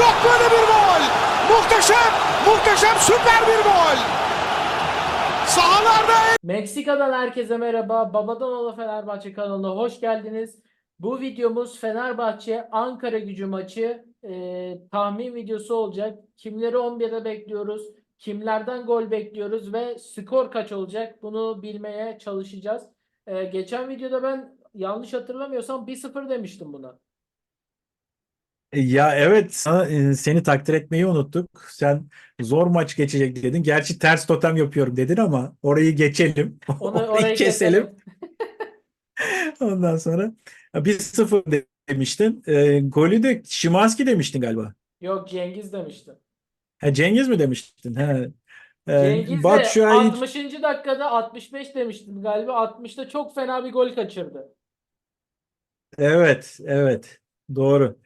Yok böyle bir gol. Muhteşem, muhteşem süper bir gol. Sahalarda Meksika'dan herkese merhaba. Babadan Ola Fenerbahçe kanalına hoş geldiniz. Bu videomuz Fenerbahçe Ankara gücü maçı e, tahmin videosu olacak. Kimleri 11'de bekliyoruz? Kimlerden gol bekliyoruz ve skor kaç olacak? Bunu bilmeye çalışacağız. E, geçen videoda ben yanlış hatırlamıyorsam 1-0 demiştim buna. Ya evet sana, e, seni takdir etmeyi unuttuk. Sen zor maç geçecek dedin. Gerçi ters totem yapıyorum dedin ama orayı geçelim. Onu Orayı orayı keselim. keselim. Ondan sonra 1-0 demiştin. E, golü de Szymański demiştin galiba. Yok Cengiz demiştim. Ha, Cengiz mi demiştin? Ha. E, Cengiz de Batshuayi 60. dakikada 65 demiştim galiba. 60'ta çok fena bir gol kaçırdı. Evet, evet. Doğru.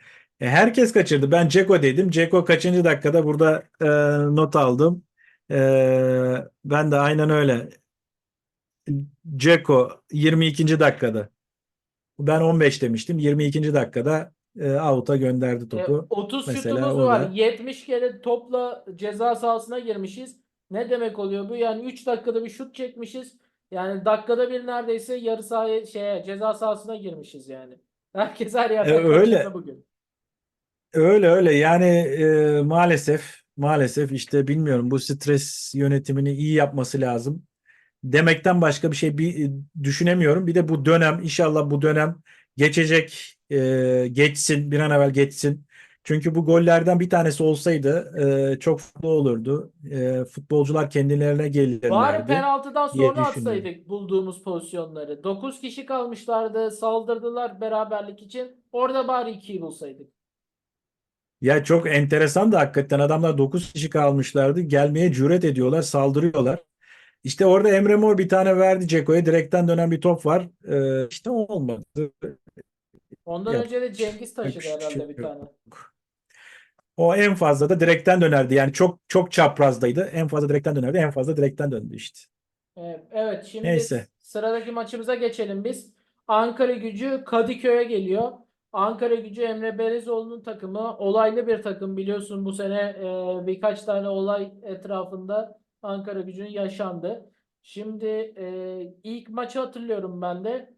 E, herkes kaçırdı. Ben Ceko dedim. Ceko kaçıncı dakikada burada e, not aldım. E, ben de aynen öyle. Ceko 22. dakikada. Ben 15 demiştim. 22. dakikada e, out'a gönderdi E, topu. 30 Mesela şutumuz var. da- 70 kere topla ceza sahasına girmişiz. Ne demek oluyor bu? Yani 3 dakikada bir şut çekmişiz. Yani dakikada bir neredeyse yarı sahaya şeye ceza sahasına girmişiz yani. Herkes her yerden E, öyle. bugün. Öyle öyle yani e, maalesef maalesef işte bilmiyorum bu stres yönetimini iyi yapması lazım. Demekten başka bir şey bir, düşünemiyorum. Bir de bu dönem inşallah bu dönem geçecek e, geçsin bir an evvel geçsin. Çünkü bu gollerden bir tanesi olsaydı e, çok mutlu olurdu. E, futbolcular kendilerine Bari gelirlerdi. penaltıdan diye sonra atsaydık bulduğumuz pozisyonları. 9 kişi kalmışlardı. Saldırdılar beraberlik için. Orada bari 2'yi bulsaydık. Ya çok enteresan da hakikaten adamlar 9 kişi kalmışlardı. Gelmeye cüret ediyorlar, saldırıyorlar. İşte orada Emre Mor bir tane verdi Ceko'ya. Direkten dönen bir top var. Ee, işte olmadı. Ondan Yap- önce de Cengiz taşıdı bir şey herhalde bir tane. O en fazla da direkten dönerdi. Yani çok çok çaprazdaydı. En fazla direkten dönerdi. En fazla direkten döndü işte. Evet, evet şimdi Neyse. sıradaki maçımıza geçelim biz. Ankara Gücü Kadıköy'e geliyor. Ankara Gücü Emre Belezoğlu'nun takımı olaylı bir takım biliyorsun bu sene e, birkaç tane olay etrafında Ankara Gücü'nün yaşandı. Şimdi e, ilk maçı hatırlıyorum ben de.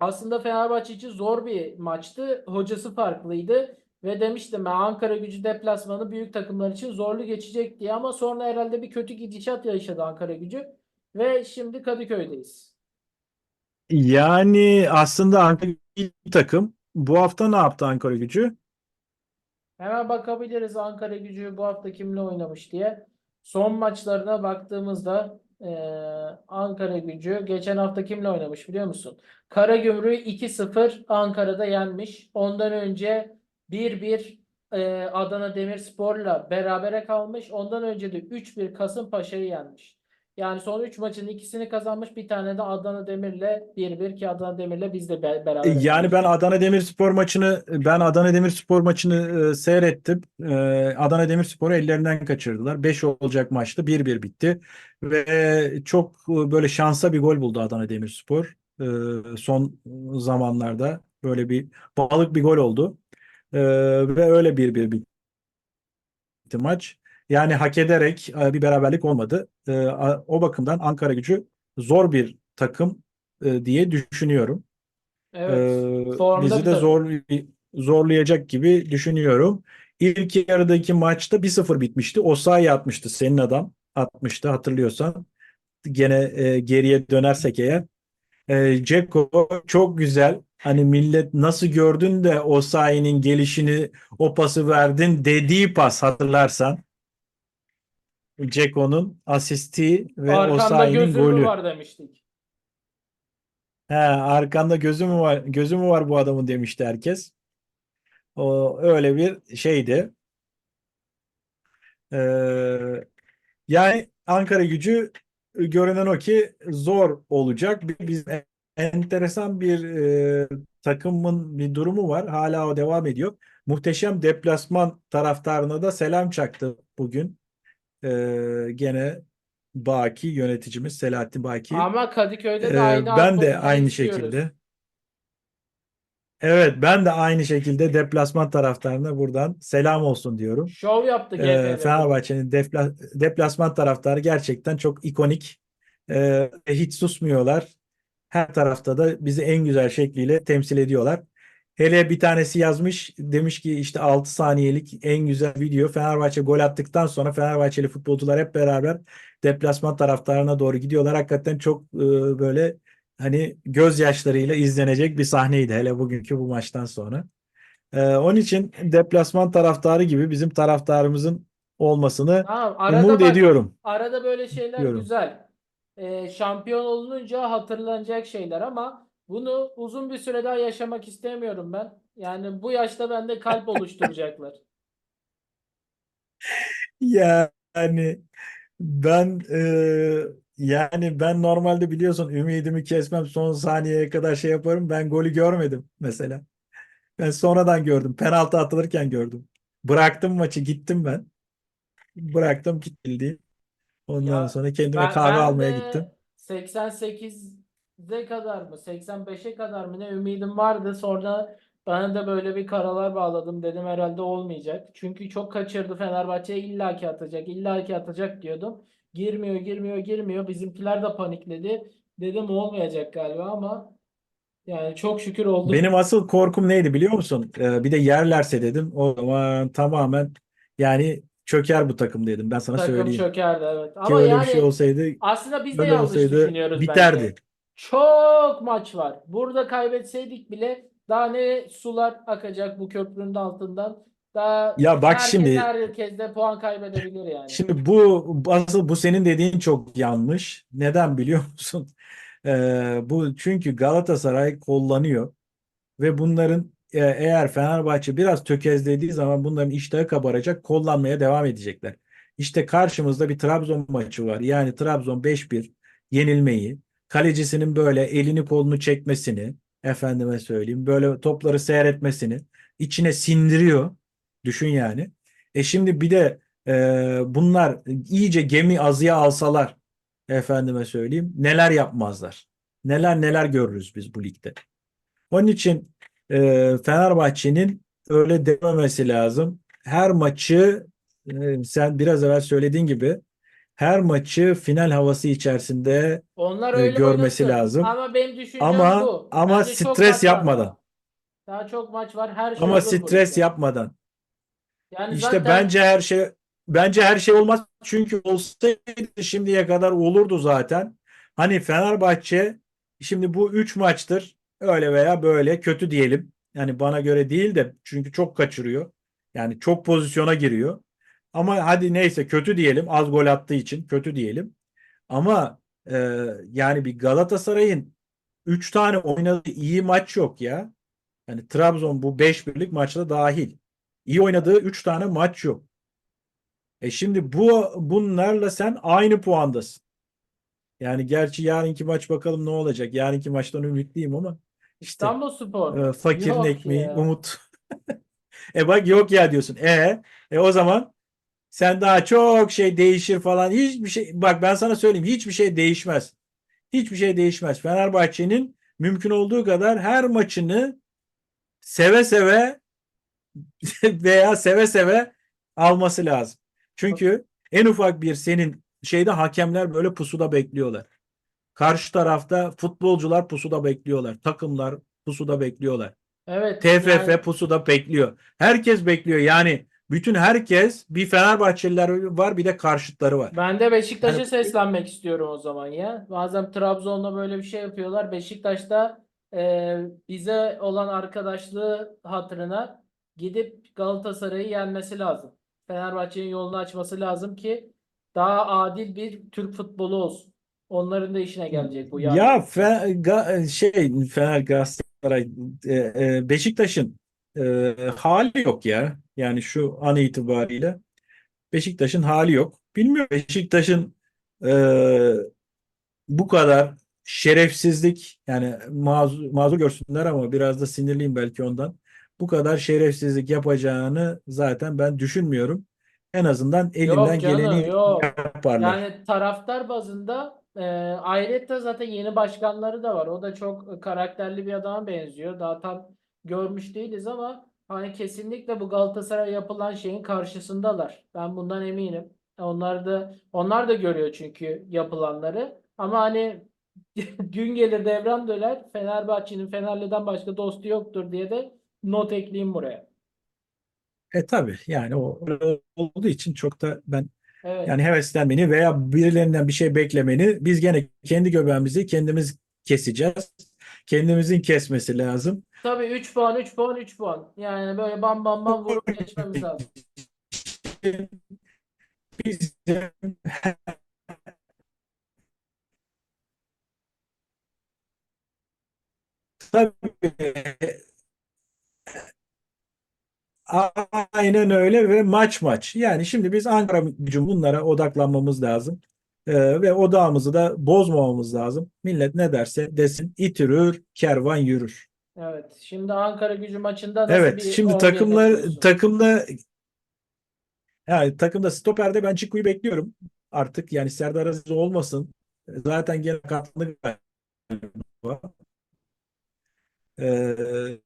Aslında Fenerbahçe için zor bir maçtı. Hocası farklıydı. Ve demiştim ben Ankara Gücü deplasmanı büyük takımlar için zorlu geçecek diye ama sonra herhalde bir kötü gidişat yaşadı Ankara Gücü. Ve şimdi Kadıköy'deyiz. Yani aslında Ankara iyi bir takım. Bu hafta ne yaptı Ankara Gücü? Hemen bakabiliriz Ankara Gücü bu hafta kimle oynamış diye. Son maçlarına baktığımızda eee, Ankara Gücü geçen hafta kimle oynamış biliyor musun? Karagümrük'ü 2-0 Ankara'da yenmiş. Ondan önce 1-1 eee, Adana Demirspor'la berabere kalmış. Ondan önce de 3-1 Kasımpaşa'yı yenmiş. Yani son 3 maçın ikisini kazanmış. Bir tane de Adana Demir'le 1-1 ki Adana Demir'le biz de be- beraber Yani ben Adana Demirspor maçını ben Adana Demirspor maçını e, seyrettim. E, Adana Demirspor'u ellerinden kaçırdılar. 5 olacak maçtı. 1-1 bitti. Ve çok e, böyle şansa bir gol buldu Adana Demirspor. E, son zamanlarda böyle bir balık bir gol oldu. E, ve öyle 1-1 bitti maç. Yani hak ederek e, bir beraberlik olmadı. E, o bakımdan Ankara Gücü zor bir takım e, diye düşünüyorum. Evet. Ee, bizi de zor zorlayacak gibi düşünüyorum. İlk yarıdaki maçta 1-0 bitmişti. Osayi atmıştı. Senin adam atmıştı hatırlıyorsan. Gene e, geriye dönersek eğer. E, Dzeko çok güzel. Hani millet nasıl gördün de Osayi'nin gelişini o pası verdin dediği pas hatırlarsan. Dzeko'nun asisti ve Arkanda Osayi'nin gözü mü golü. var demiştik. He, arkanda gözü mü var, gözü mü var bu adamın demişti herkes. O öyle bir şeydi. Ee, yani Ankara Gücü görünen o ki zor olacak. Biz enteresan bir e, takımın bir durumu var. Hala o devam ediyor. Muhteşem deplasman taraftarına da selam çaktı bugün. Ee, gene Baki yöneticimiz Selahattin Baki. Ama Kadıköy'de de Ee, aynı ben de aynı istiyoruz. şekilde. Evet ben de aynı şekilde deplasman taraftarına buradan selam olsun diyorum. Şov yaptı Ee, GF'de. Fenerbahçe'nin defla- deplasman taraftarı gerçekten çok ikonik. Ee, hiç susmuyorlar. Her tarafta da bizi en güzel şekliyle temsil ediyorlar. Hele bir tanesi yazmış demiş ki işte 6 saniyelik en güzel video Fenerbahçe gol attıktan sonra Fenerbahçeli futbolcular hep beraber deplasman taraftarına doğru gidiyorlar. Hakikaten çok e, böyle hani gözyaşlarıyla izlenecek bir sahneydi hele bugünkü bu maçtan sonra. Ee, onun için deplasman taraftarı gibi bizim taraftarımızın olmasını arada umut bak, ediyorum. arada böyle şeyler Diyorum. güzel. Ee, şampiyon olununca hatırlanacak şeyler ama bunu uzun bir süre daha yaşamak istemiyorum ben. Yani bu yaşta bende kalp oluşturacaklar. Yani ben e, yani ben normalde biliyorsun ümidimi kesmem son saniyeye kadar şey yaparım. Ben golü görmedim mesela. Ben sonradan gördüm. Penaltı atılırken gördüm. Bıraktım maçı gittim ben. Bıraktım gittim. Ondan Ya sonra kendime Ben, kahve ben almaya de gittim. 88'e kadar mı 85'e kadar mı ne ümidim vardı. Sonra bana da böyle bir karalar bağladım dedim herhalde olmayacak. Çünkü çok kaçırdı Fenerbahçe illaki atacak illaki atacak diyordum. Girmiyor girmiyor girmiyor. Bizimkiler de panikledi. Dedim olmayacak galiba ama yani çok şükür oldu. Benim asıl korkum neydi biliyor musun? Ee, bir de yerlerse dedim. O zaman tamamen yani çöker bu takım dedim. Ben sana Takım söyleyeyim. çökerdi evet. Ki Ama öyle bir yani şey olsaydı aslında biz de yanlış olsaydı düşünüyoruz bence. Çok maç var. Burada kaybetseydik bile daha ne sular akacak bu köprünün altından. Daha Ya bak herkes şimdi herkes de puan kaybedebilir yani. Şimdi bu asıl bu senin dediğin çok yanlış. Neden biliyor musun? Ee, bu çünkü Galatasaray kullanıyor ve bunların e, eğer Fenerbahçe biraz tökezlediği zaman bunların iştahı kabaracak, kullanmaya devam edecekler. İşte karşımızda bir Trabzon maçı var. Yani Trabzon 5-1 yenilmeyi, kalecisinin böyle elini kolunu çekmesini, efendime söyleyeyim, böyle topları seyretmesini içine sindiriyor. Düşün yani. E şimdi bir de e, bunlar iyice gemi azıya alsalar efendime söyleyeyim neler yapmazlar. Neler neler görürüz biz bu ligde. Onun için e, Fenerbahçe'nin öyle dememesi lazım. Her maçı e, sen biraz evvel söylediğin gibi her maçı final havası içerisinde Onlar e, öyle görmesi oynasın. lazım. Ama benim düşüncem Ama bu. ama Bence çok stres maç var yapmadan. daha. Daha çok maç var. Her şey Ama olur bu stres ligde. yapmadan. Yani İşte zaten bence her şey bence her şey olmaz çünkü olsaydı şimdiye kadar olurdu zaten. Hani Fenerbahçe şimdi bu 3 maçtır öyle veya böyle kötü diyelim. Yani bana göre değil de çünkü çok kaçırıyor. Yani çok pozisyona giriyor. Ama hadi neyse kötü diyelim az gol attığı için kötü diyelim. Ama e, yani bir Galatasaray'ın 3 tane oynadığı iyi maç yok ya. Yani Trabzon bu 5 birlik maçta dahil. İyi oynadığı 3 tane maç yok. E şimdi bu bunlarla sen aynı puandasın. Yani gerçi yarınki maç bakalım ne olacak. Yarınki maçtan ümitliyim ama işte İstanbulspor. e, fakirin Yok ekmeği ya. umut. e bak yok ya diyorsun. E, e o zaman sen daha çok şey değişir falan. Hiçbir şey bak ben sana söyleyeyim hiçbir şey değişmez. Hiçbir şey değişmez. Fenerbahçe'nin mümkün olduğu kadar her maçını seve seve veya seve seve alması lazım. Çünkü en ufak bir senin şeyde hakemler böyle pusuda bekliyorlar. Karşı tarafta futbolcular pusuda bekliyorlar. Takımlar pusuda bekliyorlar. Evet. TFF yani- pusuda bekliyor. Herkes bekliyor. Yani bütün herkes bir Fenerbahçeliler var bir de karşıtları var. Ben de Beşiktaş'a Yani- seslenmek istiyorum o zaman ya. Bazen Trabzon'da böyle bir şey yapıyorlar. Beşiktaş'ta e, bize olan arkadaşlığı hatırına gidip Galatasaray'ı yenmesi lazım. Fenerbahçe'nin yolunu açması lazım ki daha adil bir Türk futbolu olsun. Onların da işine gelecek bu yarın. Ya Fe- Ga- şey Fener Galatasaray e, e, Beşiktaş'ın e, hali yok ya. Yani şu an itibariyle Beşiktaş'ın hali yok. Bilmiyorum Beşiktaş'ın e, bu kadar şerefsizlik yani mazur, mazur görsünler ama biraz da sinirliyim belki ondan. Bu kadar şerefsizlik yapacağını zaten ben düşünmüyorum. En azından elinden canım, geleni yok. yaparlar. Yani taraftar bazında e, ayrıca zaten yeni başkanları da var. O da çok karakterli bir adama benziyor. Daha tam görmüş değiliz ama hani kesinlikle bu Galatasaray yapılan şeyin karşısındalar. Ben bundan eminim. Onlar da onlar da görüyor çünkü yapılanları. Ama hani gün gelir devran döner Fenerbahçe'nin Fenerli'den başka dostu yoktur diye de not ekleyeyim buraya. E tabii yani o olduğu için çok da ben Evet. yani heveslenmeni veya birilerinden bir şey beklemeni biz gene kendi göbeğimizi kendimiz keseceğiz. Kendimizin kesmesi lazım. Tabii 3 puan 3 puan 3 puan. Yani böyle bam bam bam vurup geçmemiz lazım. Bizim Tabii aynen öyle ve maç maç. Yani şimdi biz Ankara gücü bunlara odaklanmamız lazım. Ee, ve odağımızı da bozmamamız lazım. Millet ne derse desin it yürür, kervan yürür. Evet. Şimdi Ankara Gücü maçında nasıl Evet, bir şimdi 11 takımlar bekliyorsun? takımda yani takımda stoperde ben Çiku'yu bekliyorum. Artık yani Serdar Aziz olmasın. Zaten gene katlandı galiba. Ee,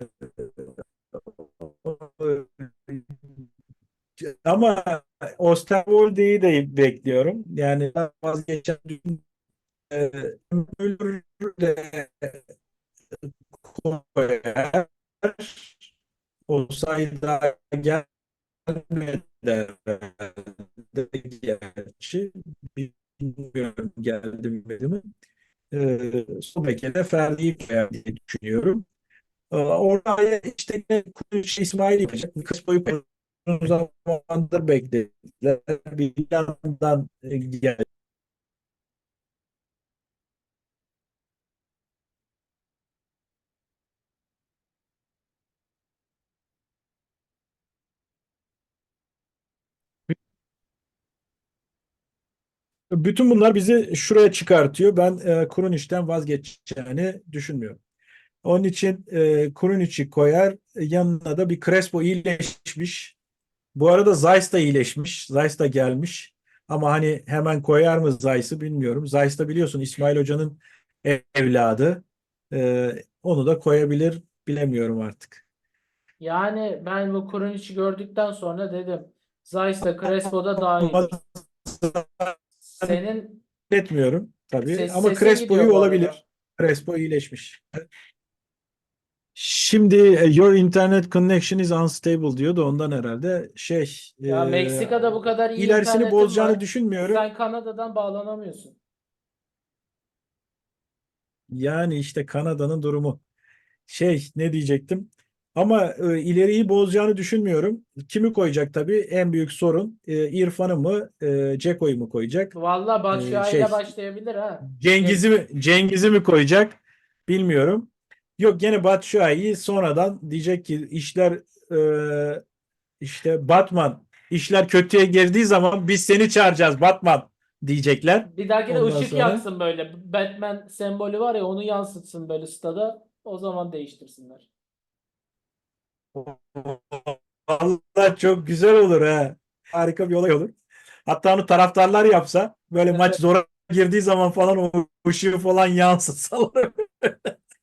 ama Osterwolde'yi de bekliyorum. Yani vazgeçen e, Müller de koyar. O sayıda gelmedi gerçi. Bilmiyorum geldi mi mi? Ee, Sobek'e de Ferdi'yi koyar diye düşünüyorum. Ee, Oraya işte yine Kuruluş İsmail yapacak. Kız boyu uzun zamandır beklediler. Bir yandan e, geldi. Bütün bunlar bizi şuraya çıkartıyor. Ben e, Krunić'ten vazgeçeceğini düşünmüyorum. Onun için e, Krunić'i koyar. Yanına da bir Crespo iyileşmiş. Bu arada Zeiss da iyileşmiş. Zeiss da gelmiş. Ama hani hemen koyar mı Zeiss'i bilmiyorum. Zeiss da biliyorsun İsmail Hoca'nın evladı. E, onu da koyabilir. Bilemiyorum artık. Yani ben bu Krunić'i gördükten sonra dedim Zeiss da Crespo da daha iyidir. Senin etmiyorum tabii. Ses- Ama Crespo'yu olabilir. Crespo iyileşmiş. Şimdi e, your internet connection is unstable diyor da ondan herhalde şey ya e, Meksika'da bu kadar iyi ilerisini bozacağını var. düşünmüyorum. Sen Kanada'dan bağlanamıyorsun. Yani işte Kanada'nın durumu. Şey ne diyecektim? Ama e, ileriyi bozacağını düşünmüyorum. Kimi koyacak tabii? En büyük sorun e, İrfan'ı mı, e, Ceko'yu mu koyacak? Valla Batshuayi şey- ile başlayabilir ha. Cengiz'i mi, Cengiz'i mi koyacak? Bilmiyorum. Yok gene Batshuayi sonradan diyecek ki işler e, işte Batman işler kötüye girdiği zaman biz seni çağıracağız Batman diyecekler. Bir dahakine Ondan ışık sonra- yaksın böyle. Batman sembolü var ya onu yansıtsın böyle stada. O zaman değiştirsinler. Vallahi çok güzel olur ha. Harika bir olay olur. Hatta onu taraftarlar yapsa böyle maç zora girdiği zaman falan o ışığı falan yansıtsalar.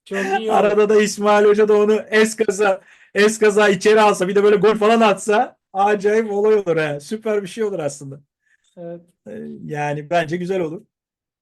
Çok iyi olur. Arada da İsmail Hoca da onu eskaza eskaza içeri alsa bir de böyle gol falan atsa acayip olay olur ha. Süper bir şey olur aslında. Evet. Ee, Yani bence güzel olur.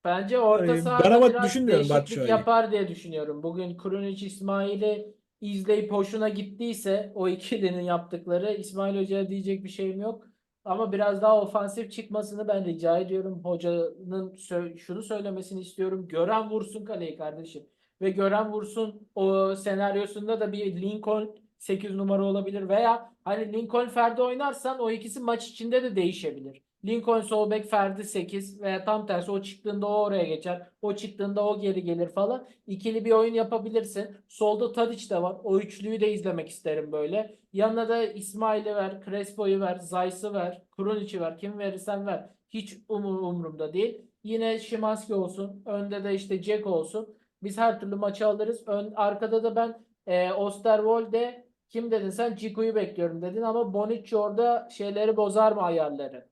Bence orta Ee, ben sahada ama biraz düşünmüyorum değişiklik Batshuayi'yi. yapar diye düşünüyorum. Bugün Krunic İsmail'i izleyip hoşuna gittiyse o ikilinin yaptıkları İsmail Hoca'ya diyecek bir şeyim yok. Ama biraz daha ofansif çıkmasını ben rica ediyorum. Hocanın sö- şunu söylemesini istiyorum. Gören vursun kaleyi kardeşim. Ve gören vursun o senaryosunda da bir Lincoln 8 numara olabilir veya hani Lincoln Ferdi oynarsan o ikisi maç içinde de değişebilir. Lincoln sol bek Ferdi 8 veya tam tersi o çıktığında o oraya geçer. O çıktığında o geri gelir falan. İkili bir oyun yapabilirsin. Solda Tadic de var. O üçlüyü de izlemek isterim böyle. Yanına da İsmail'i ver, Crespo'yu ver, Zeiss'i ver, Krunic'i ver. Kim verirsen ver. Hiç umur, umurumda değil. Yine Szymański olsun. Önde de işte Jack olsun. Biz her türlü maçı alırız. Ön, arkada da ben e, Osterwolde kim dedin sen? Ciku'yu bekliyorum dedin ama Bonucci orada şeyleri bozar mı ayarları?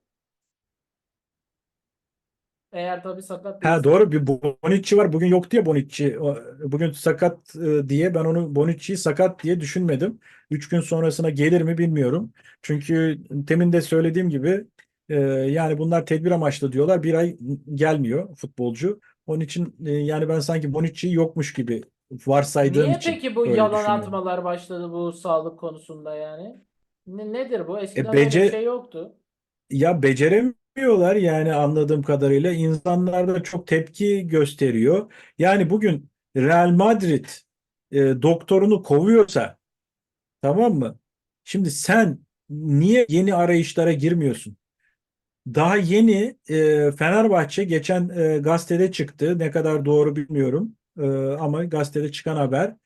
Eğer tabii sakat Ha değilse. doğru bir Bonucci var. Bugün yoktu ya Bonucci. O- Bugün sakat e, diye ben onu Bonucci'yi sakat diye düşünmedim. Üç gün sonrasına gelir mi bilmiyorum. Çünkü temin de söylediğim gibi e, yani bunlar tedbir amaçlı diyorlar. Bir ay gelmiyor futbolcu. Onun için e, yani ben sanki Bonucci yokmuş gibi varsaydığım Niye için peki bu öyle yalan düşünüyorum. atmalar başladı bu sağlık konusunda yani? Ne, nedir bu? Eskiden E, böyle bece- bir şey yoktu. Ya beceremiyorlar yani anladığım kadarıyla insanlar da çok tepki gösteriyor. Yani bugün Real Madrid e, doktorunu kovuyorsa tamam mı? Şimdi sen niye yeni arayışlara girmiyorsun? Daha yeni e, Fenerbahçe geçen e, gazetede çıktı. Ne kadar doğru bilmiyorum. E, ama gazetede çıkan haber.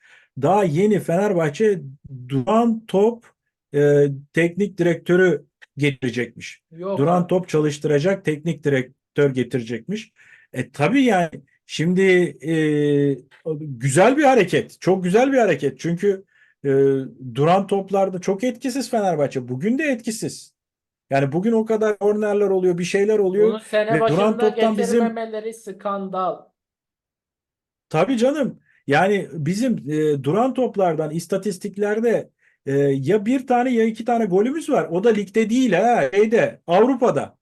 Daha yeni Fenerbahçe duran top e, teknik direktörü getirecekmiş. Yok Duran top çalıştıracak teknik direktör getirecekmiş. E tabii yani şimdi e, güzel bir hareket. Çok güzel bir hareket. Çünkü e, duran toplarda çok etkisiz Fenerbahçe. Bugün de etkisiz. Yani bugün o kadar kornerler oluyor, bir şeyler oluyor. Bunu sene ve duran toptan bizim skandal. Tabii canım. Yani bizim e, duran toplardan istatistiklerde e, ya bir tane ya iki tane golümüz var. O da ligde değil ha, şeyde Avrupa'da.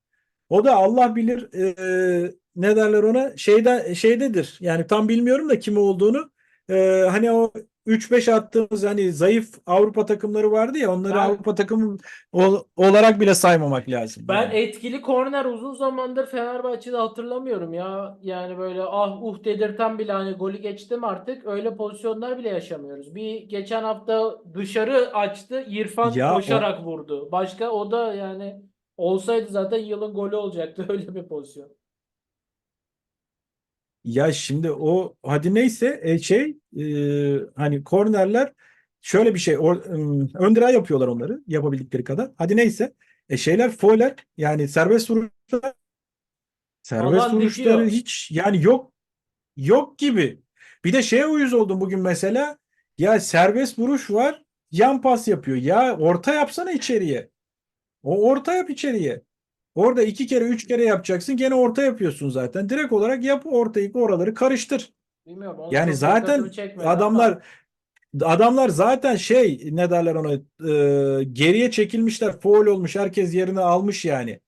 O da Allah bilir e, ne derler ona şeyde şeydedir. Yani tam bilmiyorum da kim olduğunu. E, hani o 3-5 attığımız hani zayıf Avrupa takımları vardı ya onları Ben- Avrupa takımı ol- olarak bile saymamak lazım. Ben yani. etkili korner uzun zamandır Fenerbahçe'de hatırlamıyorum ya. Yani böyle ah uh dedirten bile hani golü geçtim artık. Öyle pozisyonlar bile yaşamıyoruz. Bir geçen hafta dışarı açtı. İrfan Ya o- koşarak vurdu. Başka o da yani olsaydı zaten yılın golü olacaktı öyle bir pozisyon. Ya şimdi o hadi neyse e, şey e, hani kornerler şöyle bir şey or, ön direğe yapıyorlar onları yapabildikleri kadar. Hadi neyse e, şeyler fauller yani serbest vuruşlar serbest Alan vuruşları dikiyor. hiç yani yok yok gibi. Bir de şeye uyuz oldum bugün mesela ya serbest vuruş var yan pas yapıyor. Ya orta yapsana içeriye. O orta yap içeriye. Orada iki kere üç kere yapacaksın gene orta yapıyorsun zaten. Direkt olarak yap ortayı oraları karıştır. Bilmiyorum. onu Yani çok zaten dikkatimi çekmedi ama adamlar adamlar zaten şey ne derler ona e, geriye çekilmişler foul olmuş herkes yerini almış yani.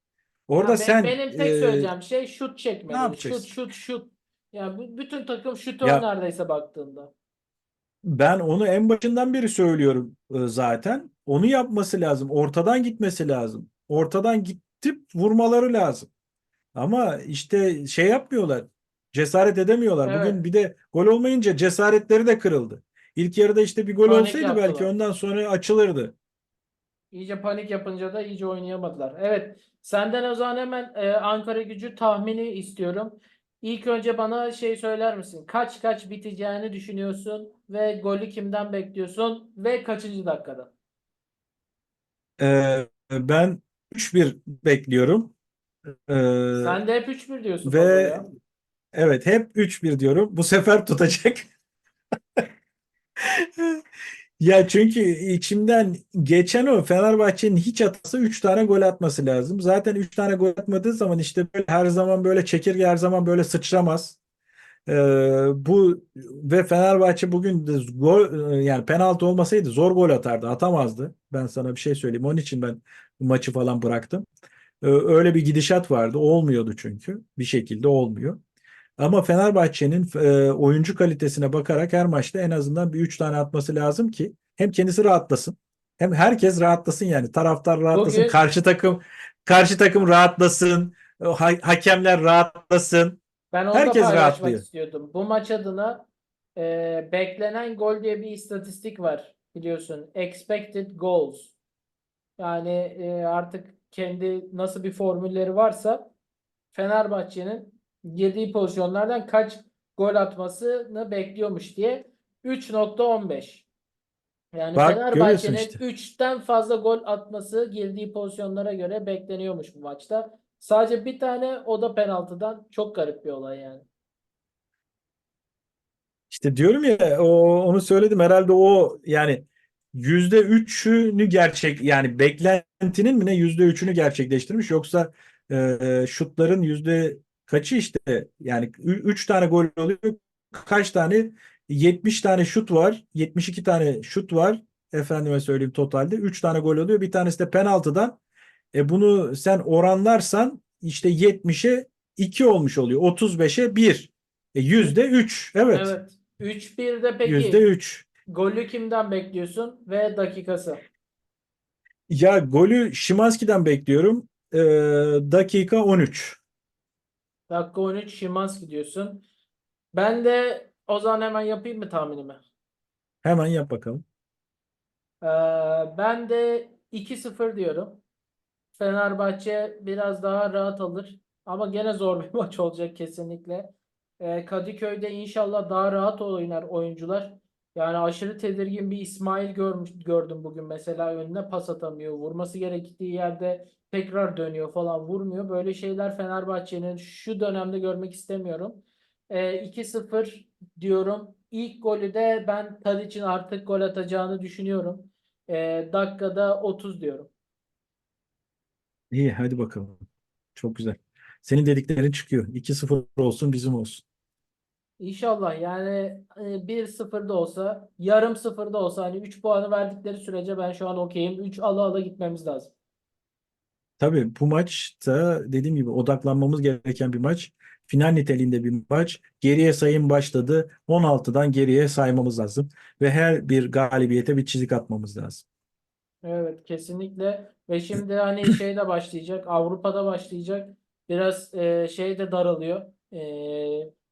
Orada Ya be- sen benim tek e, söyleyeceğim şey şut çekmeli. ne yapacaksın? Şut şut şut. Yani bu- bütün takım şutör Ya- neredeyse baktığında. ben onu en başından beri söylüyorum e, zaten. Onu yapması lazım. Ortadan gitmesi lazım. Ortadan gidip vurmaları lazım. Ama işte şey yapmıyorlar. Cesaret edemiyorlar. Evet. Bugün bir de gol olmayınca cesaretleri de kırıldı. İlk yarıda işte bir gol Panik olsaydı belki yaptılar. ondan sonra açılırdı. İyice panik yapınca da iyice oynayamadılar. Evet, senden o zaman hemen e, Ankara Gücü tahmini istiyorum. İlk önce bana şey söyler misin? Kaç kaç biteceğini düşünüyorsun ve golü kimden bekliyorsun ve kaçıncı dakikada? Ee, ben 3-1 bekliyorum. Ee, Sen de hep 3-1 diyorsun ve ya. evet hep 3-1 diyorum. Bu sefer tutacak. Ya çünkü içimden geçen o Fenerbahçe'nin hiç atasa 3 tane gol atması lazım. Zaten 3 tane gol atmadığı zaman işte böyle her zaman böyle çekirge her zaman böyle sıçramaz. Ee, bu ve Fenerbahçe bugün de gol yani penaltı olmasaydı zor gol atardı. Atamazdı. Ben sana bir şey söyleyeyim. Onun için ben maçı falan bıraktım. Ee, öyle bir gidişat vardı. Olmuyordu çünkü. Bir şekilde olmuyor. Ama Fenerbahçe'nin e, oyuncu kalitesine bakarak her maçta en azından bir 3 tane atması lazım ki hem kendisi rahatlasın hem herkes rahatlasın yani taraftar rahatlasın, Bugün- karşı takım karşı takım rahatlasın, ha- hakemler rahatlasın. Ben onu da Herkes paylaşmak rahatlıyor. istiyordum. Bu maç adına e, beklenen gol diye bir istatistik var biliyorsun. Expected goals. Yani e, artık kendi nasıl bir formülleri varsa Fenerbahçe'nin girdiği pozisyonlardan kaç gol atmasını bekliyormuş diye 3.15. Yani Bak, Fenerbahçe'nin işte. 3'ten fazla gol atması girdiği pozisyonlara göre bekleniyormuş bu maçta. Sadece bir tane o da penaltıdan çok garip bir olay yani. İşte diyorum ya o, onu söyledim herhalde o yani yüzde üçünü gerçek yani beklentinin mi ne yüzde üçünü gerçekleştirmiş yoksa e, şutların yüzde kaçı işte yani 3 tane gol oluyor. Kaç tane? 70 tane şut var. 72 tane şut var. Efendime söyleyeyim totalde. 3 tane gol oluyor. Bir tanesi de penaltıdan. E bunu sen oranlarsan işte 70'e 2 olmuş oluyor. 35'e 1. E yüzde 3. Evet. Evet. 3-1'de peki Yüzde 3. golü kimden bekliyorsun ve dakikası? Ya golü Szymański'den bekliyorum. Ee, dakika 13. Dakika 13 Szymański diyorsun. Ben de o zaman hemen yapayım mı tahminimi? Hemen yap bakalım. Ee, ben de 2-0 diyorum. Fenerbahçe biraz daha rahat alır. Ama gene zor bir maç olacak kesinlikle. Ee, Kadıköy'de inşallah daha rahat oynar oyuncular. Yani aşırı tedirgin bir İsmail görmüş, gördüm bugün mesela önüne pas atamıyor. Vurması gerektiği yerde tekrar dönüyor falan vurmuyor. Böyle şeyler Fenerbahçe'nin şu dönemde görmek istemiyorum. Ee, 2-0 diyorum. İlk golü de ben Tadic'in artık gol atacağını düşünüyorum. Ee, dakikada 30 diyorum. İyi hadi bakalım. Çok güzel. Senin dediklerin çıkıyor. 2-0 olsun bizim olsun. İnşallah yani e, 1-0 da olsa yarım 0 da olsa hani 3 puanı verdikleri sürece ben şu an okeyim. 3 ala ala gitmemiz lazım. Tabii bu maçta dediğim gibi odaklanmamız gereken bir maç. Final niteliğinde bir maç. Geriye sayım başladı. 16'dan geriye saymamız lazım. Ve her bir galibiyete bir çizik atmamız lazım. Evet kesinlikle ve şimdi hani şey de başlayacak Avrupa'da başlayacak biraz e, şey de daralıyor E,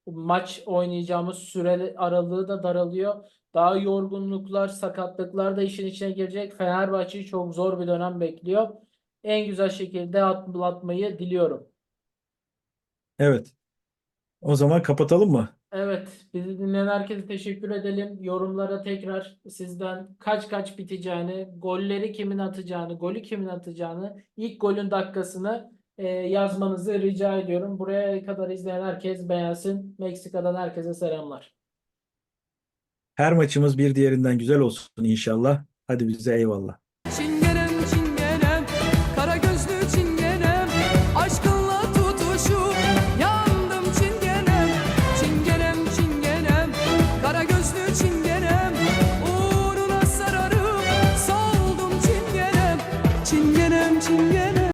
maç oynayacağımız süre aralığı da daralıyor daha yorgunluklar sakatlıklar da işin içine girecek Fenerbahçe'yi çok zor bir dönem bekliyor en güzel şekilde atlatmayı diliyorum. Evet. O zaman kapatalım mı? Evet, bizi dinleyen herkese teşekkür edelim. Yorumlara tekrar sizden kaç kaç biteceğini, golleri kimin atacağını, golü kimin atacağını, ilk golün dakikasını e, yazmanızı rica ediyorum. Buraya kadar izleyen herkes beğensin. Meksika'dan herkese selamlar. Her maçımız bir diğerinden güzel olsun inşallah. Hadi bize eyvallah.